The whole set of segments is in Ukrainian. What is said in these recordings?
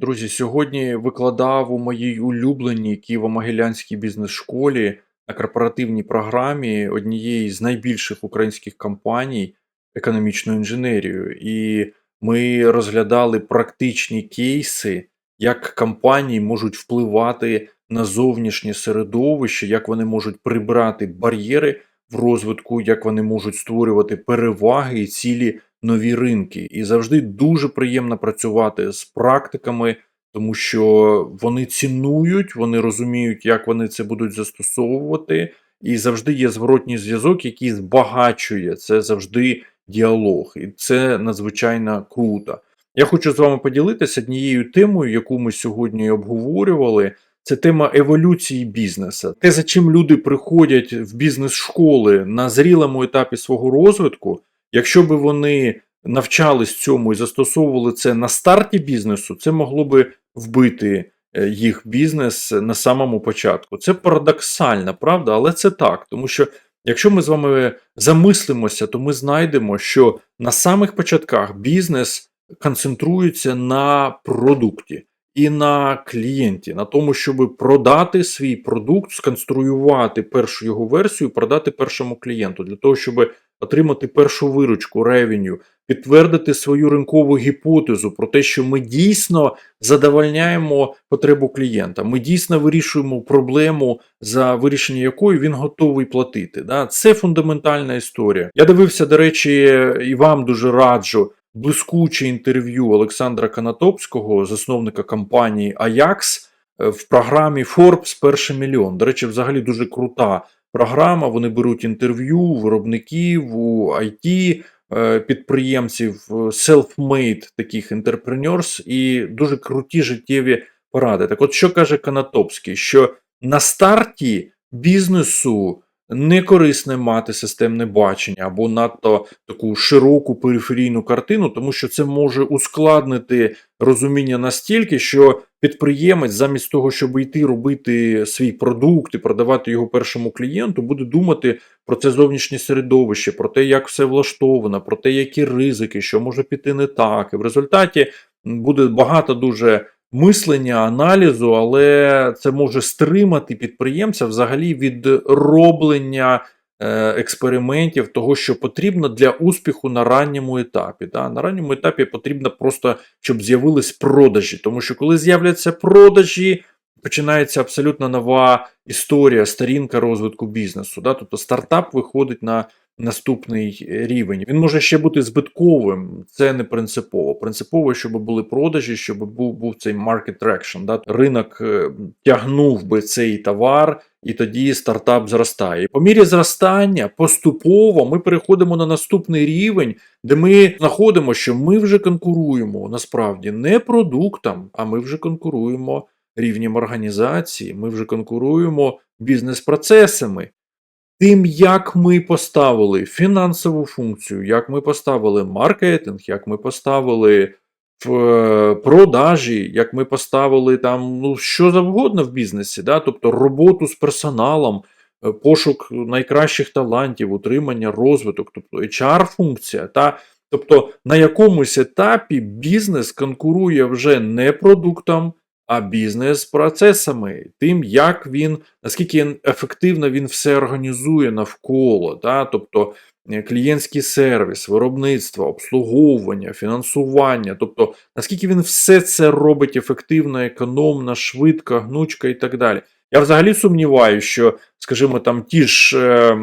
Друзі, сьогодні викладав у моїй улюбленій Києво-Могилянській бізнес-школі на корпоративній програмі однієї з найбільших українських компаній економічну інженерію. І ми розглядали практичні кейси, як компанії можуть впливати на зовнішнє середовище, як вони можуть прибрати бар'єри в розвитку, як вони можуть створювати переваги і цілі нові ринки. І завжди дуже приємно працювати з практиками, тому що вони цінують, вони розуміють, як вони це будуть застосовувати, і завжди є зворотній зв'язок, який збагачує це завжди діалог, і це надзвичайно круто. Я хочу з вами поділитися однією темою, яку ми сьогодні обговорювали. Це тема еволюції бізнесу. Те, за чим люди приходять в бізнес-школи на зрілому етапі свого розвитку, якщо би вони навчались цьому і застосовували це на старті бізнесу, це могло би вбити е, їх бізнес на самому початку. Це парадоксально, правда, але це так, тому що. Якщо ми з вами замислимося, то ми знайдемо, що на самих початках бізнес концентрується на продукті і на клієнті, на тому, щоб продати свій продукт, сконструювати першу його версію, продати першому клієнту, для того, щоб отримати першу виручку, ревеню, підтвердити свою ринкову гіпотезу про те, що ми дійсно задовольняємо потребу клієнта. Ми дійсно вирішуємо проблему, за вирішення якої він готовий платити. Да? Це фундаментальна історія. Я дивився, до речі, і вам дуже раджу. Блискуче інтерв'ю Олександра Канатопського, засновника компанії Ajax, е, в програмі Forbes Перший мільйон. До речі, взагалі дуже крута програма. Вони беруть інтерв'ю виробників, у IT, е, підприємців, е, self-made таких entrepreneurs і дуже круті життєві поради. Так от, що каже Канатопський? Що на старті бізнесу не корисне мати системне бачення або надто таку широку периферійну картину, тому що це може ускладнити розуміння настільки, що підприємець, замість того, щоб йти робити свій продукт і продавати його першому клієнту, буде думати про це зовнішнє середовище, про те, як все влаштовано, про те, які ризики, що може піти не так. І в результаті буде багато дуже мислення, аналізу, але це може стримати підприємця взагалі від роблення е, експериментів, того, що потрібно для успіху на ранньому етапі. Да? На ранньому етапі потрібно просто, щоб з'явились продажі, тому що коли з'являться продажі. Починається абсолютно нова історія, сторінка розвитку бізнесу. Да? Тобто стартап виходить на наступний рівень. Він може ще бути збитковим, це не принципово. Принципово, щоб були продажі, щоб був був цей market traction, да? Ринок е, тягнув би цей товар, і тоді стартап зростає. По мірі зростання поступово ми переходимо на наступний рівень, де ми знаходимо, що ми вже конкуруємо насправді не продуктом, а ми вже конкуруємо рівнем організації, ми вже конкуруємо бізнес-процесами. Тим, як ми поставили фінансову функцію, як ми поставили маркетинг, як ми поставили в е, продажі, як ми поставили там ну, що завгодно в бізнесі, да? тобто роботу з персоналом, е, пошук найкращих талантів, утримання, розвиток, тобто HR-функція. та Тобто на якомусь етапі бізнес конкурує вже не продуктом, а бізнес-процесами, тим, як він, наскільки ефективно він все організує навколо, да? тобто е, клієнтський сервіс, виробництво, обслуговування, фінансування, тобто наскільки він все це робить ефективно, економно, швидко, гнучко і так далі. Я взагалі сумніваюся, що, скажімо, там ті ж. Е,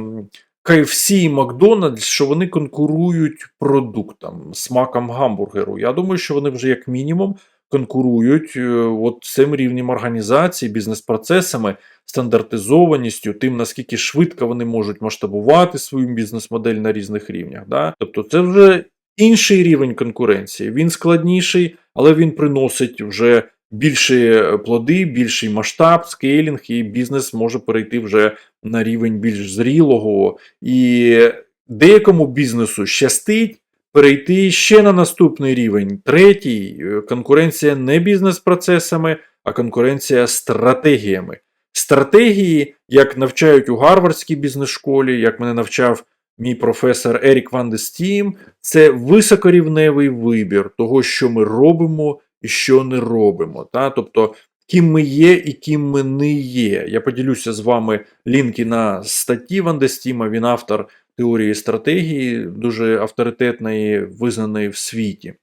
KFC і Макдональдс, що вони конкурують продуктом, смаком гамбургеру. Я думаю, що вони вже як мінімум конкурують е, от цим рівнем організації, бізнес-процесами, стандартизованістю, тим, наскільки швидко вони можуть масштабувати свою бізнес-модель на різних рівнях. Да? Тобто це вже інший рівень конкуренції. Він складніший, але він приносить вже більші плоди, більший масштаб, скейлінг, і бізнес може перейти вже на рівень більш зрілого. І деякому бізнесу щастить перейти ще на наступний рівень. Третій е, конкуренція не бізнес-процесами, а конкуренція стратегіями. Стратегії, як навчають у Гарвардській бізнес-школі, як мене навчав мій професор Ерік Ван де Стім, це високорівневий вибір того, що ми робимо і що не робимо. Та? Тобто, ким ми є і ким ми не є. Я поділюся з вами лінки на статті Ван Стіма. Він автор теорії стратегії, дуже авторитетної, визнаної в світі.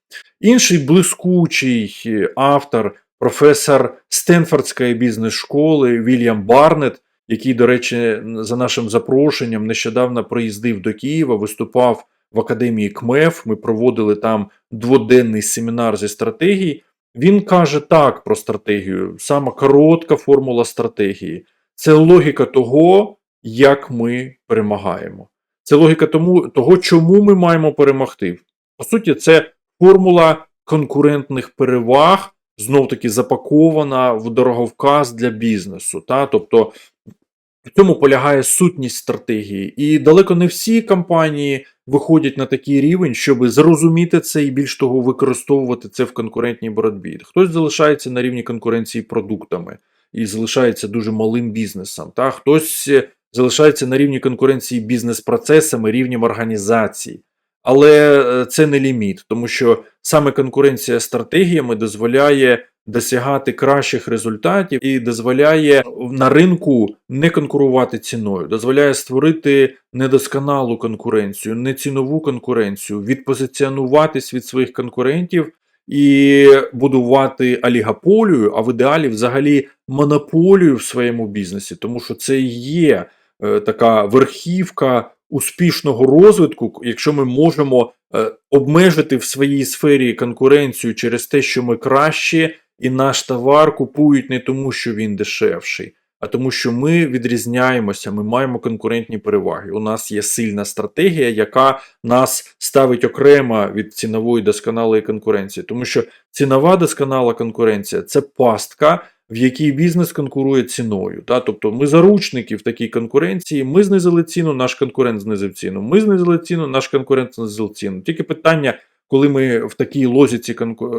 Інший блискучий автор, професор Стенфордської бізнес-школи Вільям Барнет, який, до речі, за нашим запрошенням нещодавно приїздив до Києва, виступав в академії КМЕФ. Ми проводили там дводенний семінар зі стратегії. Він каже так про стратегію: саме коротка формула стратегії. Це логіка того, як ми перемагаємо. Це логіка тому, того, чому ми маємо перемогти. По суті, це формула конкурентних переваг, знов таки запакована в дороговказ для бізнесу. Та? Тобто в цьому полягає сутність стратегії. І далеко не всі компанії виходять на такий рівень, щоб зрозуміти це і більш того, використовувати це в конкурентній боротьбі. Хтось залишається на рівні конкуренції продуктами і залишається дуже малим бізнесом. Та? Хтось залишається на рівні конкуренції бізнес-процесами, рівнем організації. Але е, це не ліміт, тому що саме конкуренція стратегіями дозволяє досягати кращих результатів і дозволяє на ринку не конкурувати ціною, дозволяє створити недосконалу конкуренцію, не цінову конкуренцію, відпозиціонуватись від своїх конкурентів і будувати олігополію, а в ідеалі взагалі монополію в своєму бізнесі, тому що це і є така верхівка успішного розвитку, якщо ми можемо е, обмежити в своїй сфері конкуренцію через те, що ми краще, і наш товар купують не тому, що він дешевший, а тому, що ми відрізняємося, ми маємо конкурентні переваги. У нас є сильна стратегія, яка нас ставить окремо від цінової досконалої конкуренції, тому що цінова досконала конкуренція це пастка в якій бізнес конкурує ціною. Та? Тобто ми заручники в такій конкуренції, ми знизили ціну, наш конкурент знизив ціну. Ми знизили ціну, наш конкурент знизив ціну. Тільки питання, коли ми в такій лозіці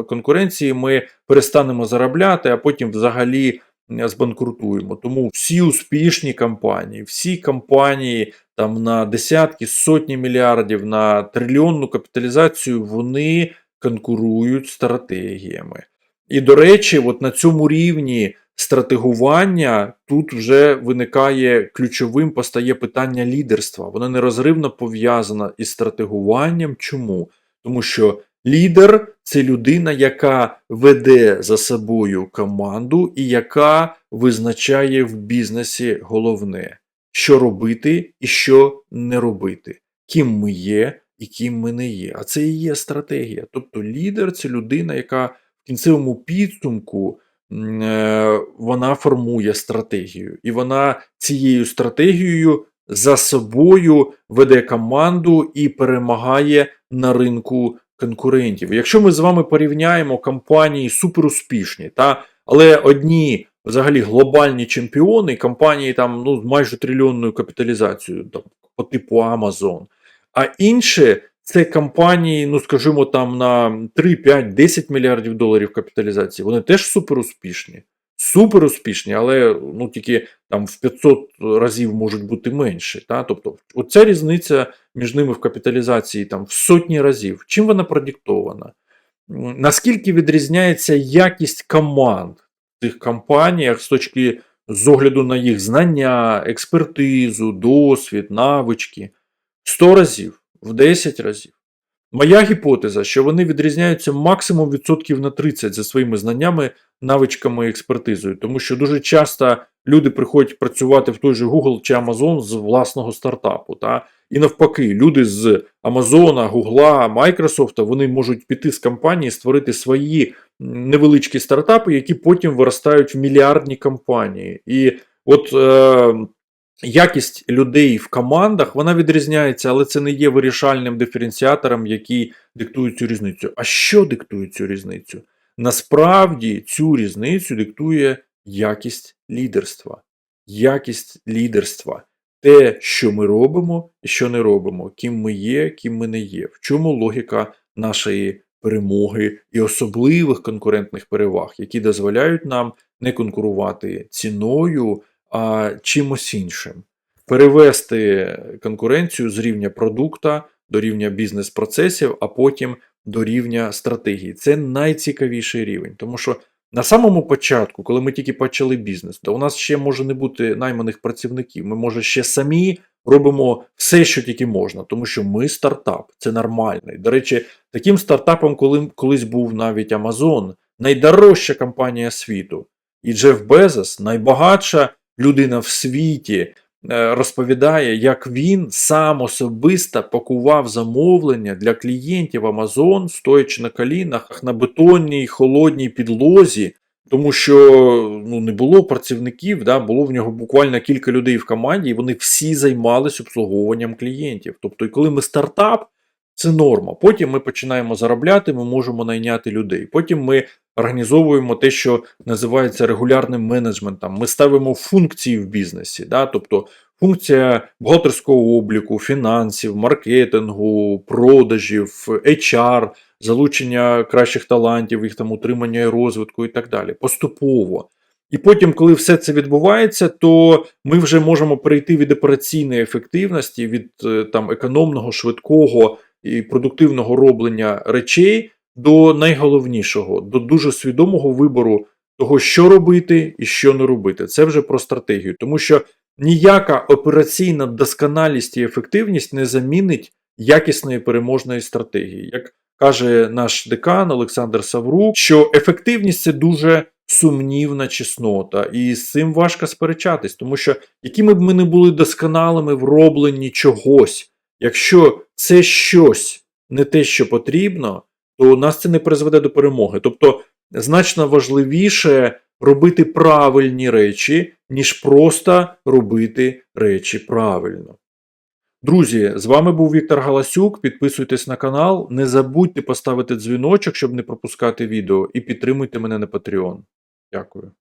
конкуренції ми перестанемо заробляти, а потім взагалі збанкрутуємо. Тому всі успішні компанії, всі компанії там на десятки, сотні мільярдів, на трильйонну капіталізацію, вони конкурують стратегіями. І, до речі, от на цьому рівні стратегування тут вже виникає ключовим постає питання лідерства. Воно нерозривно пов'язане із стратегуванням. Чому? Тому що лідер це людина, яка веде за собою команду і яка визначає в бізнесі головне, що робити і що не робити, ким ми є і ким ми не є. А це і є стратегія. Тобто лідер це людина, яка кінцевому підсумку е, вона формує стратегію, і вона цією стратегією за собою веде команду і перемагає на ринку конкурентів. Якщо ми з вами порівняємо компанії суперуспішні, та, але одні взагалі глобальні чемпіони, компанії там ну, майже трильйонною капіталізацією, там, по типу Amazon, а інші це компанії, ну скажімо, там на 3, 5, 10 мільярдів доларів капіталізації. Вони теж супер успішні. Супер успішні, але ну тільки там в 500 разів можуть бути менші. Та? Тобто, оця різниця між ними в капіталізації там в сотні разів. Чим вона продиктована? Наскільки відрізняється якість команд в цих компаніях з точки з огляду на їх знання, експертизу, досвід, навички? 100 разів в 10 разів. Моя гіпотеза, що вони відрізняються максимум відсотків на 30 за своїми знаннями, навичками і експертизою, тому що дуже часто люди приходять працювати в той же Google чи Amazon з власного стартапу. Та? І навпаки, люди з Amazon, Google, Microsoft, вони можуть піти з компанії, створити свої невеличкі стартапи, які потім виростають в мільярдні компанії. І от е, Якість людей в командах вона відрізняється, але це не є вирішальним диференціатором, який диктує цю різницю. А що диктує цю різницю? Насправді цю різницю диктує якість лідерства. Якість лідерства. Те, що ми робимо і що не робимо, ким ми є, ким ми не є. В чому логіка нашої перемоги і особливих конкурентних переваг, які дозволяють нам не конкурувати ціною а чимось іншим. Перевести конкуренцію з рівня продукта до рівня бізнес-процесів, а потім до рівня стратегії. Це найцікавіший рівень, тому що на самому початку, коли ми тільки почали бізнес, то у нас ще може не бути найманих працівників. Ми, може, ще самі робимо все, що тільки можна, тому що ми стартап, це нормально. І, до речі, таким стартапом коли, колись був навіть Amazon, найдорожча компанія світу. І Джеф Безос, найбагатша людина в світі, е, розповідає, як він сам особисто пакував замовлення для клієнтів Amazon, стоячи на колінах на бетонній холодній підлозі, тому що ну, не було працівників, да, було в нього буквально кілька людей в команді, і вони всі займались обслуговуванням клієнтів. Тобто, коли ми стартап, це норма. Потім ми починаємо заробляти, ми можемо найняти людей. Потім ми організовуємо те, що називається регулярним менеджментом. Ми ставимо функції в бізнесі, да? тобто функція бухгалтерського обліку, фінансів, маркетингу, продажів, HR, залучення кращих талантів, їх там утримання і розвитку і так далі. Поступово. І потім, коли все це відбувається, то ми вже можемо перейти від операційної ефективності, від е, там економного, швидкого і продуктивного роблення речей до найголовнішого, до дуже свідомого вибору того, що робити і що не робити. Це вже про стратегію, тому що ніяка операційна досконалість і ефективність не замінить якісної переможної стратегії. Як каже наш декан Олександр Саврук, що ефективність це дуже сумнівна чеснота, і з цим важко сперечатись, тому що якими б ми не були досконалими в робленні чогось, якщо це щось не те, що потрібно, то нас це не призведе до перемоги. Тобто значно важливіше робити правильні речі, ніж просто робити речі правильно. Друзі, з вами був Віктор Галасюк. Підписуйтесь на канал, не забудьте поставити дзвіночок, щоб не пропускати відео, і підтримуйте мене на Patreon. Дякую.